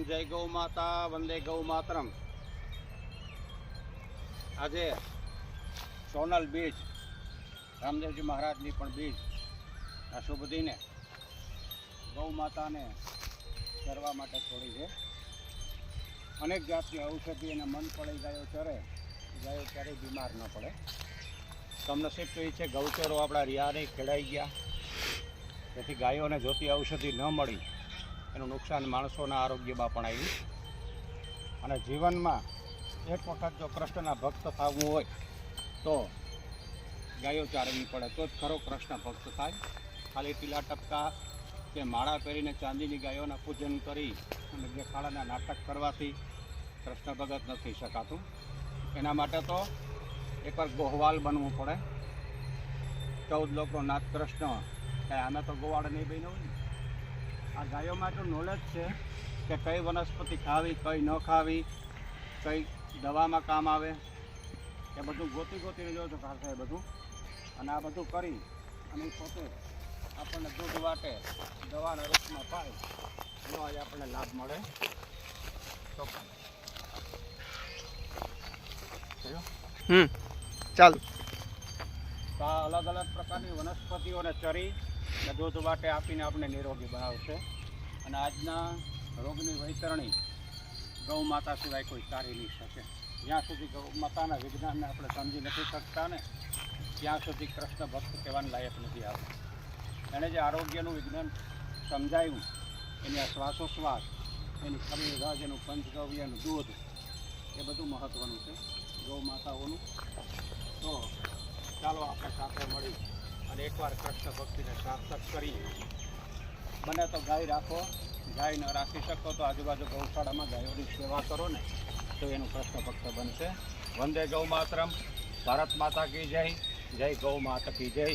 જય ગૌ માતા વંદે ગૌ માતરમ આજે સોનલ બીચ રામદેવજી મહારાજની પણ બીચ આ શુભ દિને ગૌ માતાને ચરવા માટે છોડી છે અનેક જાતની ઔષધિ અને મન પડે ગાયો ચરે ગાયો ક્યારેય બીમાર ન પડે. કમનસીબ તો એ છે, ગૌચરો આપણા રિયાને ખેડાઈ ગયા. તેથી ગાયોને જોતી ઔષધિ ન મળી, એનું નુકસાન માણસોના આરોગ્યમાં પણ આવ્યું. અને જીવનમાં એક વખત જો કૃષ્ણના ભક્ત થવું હોય, તો ગાયો ચારવી પડે તો જ ખરો કૃષ્ણ ભક્ત થાય. ખાલી ટીલા ટપકા કે માળા પહેરીને ચાંદીની ગાયોના પૂજન કરી અને દેખાડાના નાટક કરવાથી કૃષ્ણ ભગત નથી શકાતું. એના માટે તો એકવાર ગોહવાલ બનવું પડે. ચૌદ લોકો નાથ કૃષ્ણ. કાંઈ આમે તો ગોવાળ નહીં બન્યો આ ગાયો માટે નોલેજ છે કે કઈ વનસ્પતિ ખાવી, કઈ ન ખાવી, કઈ દવામાં કામ આવે. એ બધું ગોતી ગોતીને જો છો ખાસ બધું. અને આ બધું કરી અને પોતે આપણને દૂધ વાટે દવાના રૂપમાં પાય. એનો આજે આપણને લાભ મળે. હમ. ચાલુ. તો આ અલગ અલગ પ્રકારની વનસ્પતિઓને ચરી અને દૂધ વાટે આપીને આપણે નિરોગી બનાવશે. અને આજના રોગની વૈતરણી ગૌ માતા સિવાય કોઈ સારી નહીં શકે. જ્યાં સુધી ગૌ માતાના વિજ્ઞાનને આપણે સમજી નથી શકતા ને ત્યાં સુધી કૃષ્ણ ભક્ત કહેવાને લાયક નથી આવતું. એણે જે આરોગ્યનું વિજ્ઞાન સમજાવ્યું એની આ શ્વાસોશ્વાસ, એની શરીર રજ એનું પંચગવ્ય દૂધ, એ બધું મહત્ત્વનું છે ગૌ માતાઓનું. તો ચાલો આપણે સાથે મળી અને એકવાર કૃષ્ણ ભક્તિને સાર્થક કરી. બને તો ગાય રાખો, ગાય ન રાખી શકો તો આજુબાજુ ગૌશાળામાં ગાયોની સેવા કરો ને, તો એનું કૃષ્ણ ભક્ત બનશે. વંદે ગૌ માતરમ, ભારત માતા કી જય જય ગૌ માતા કી જય.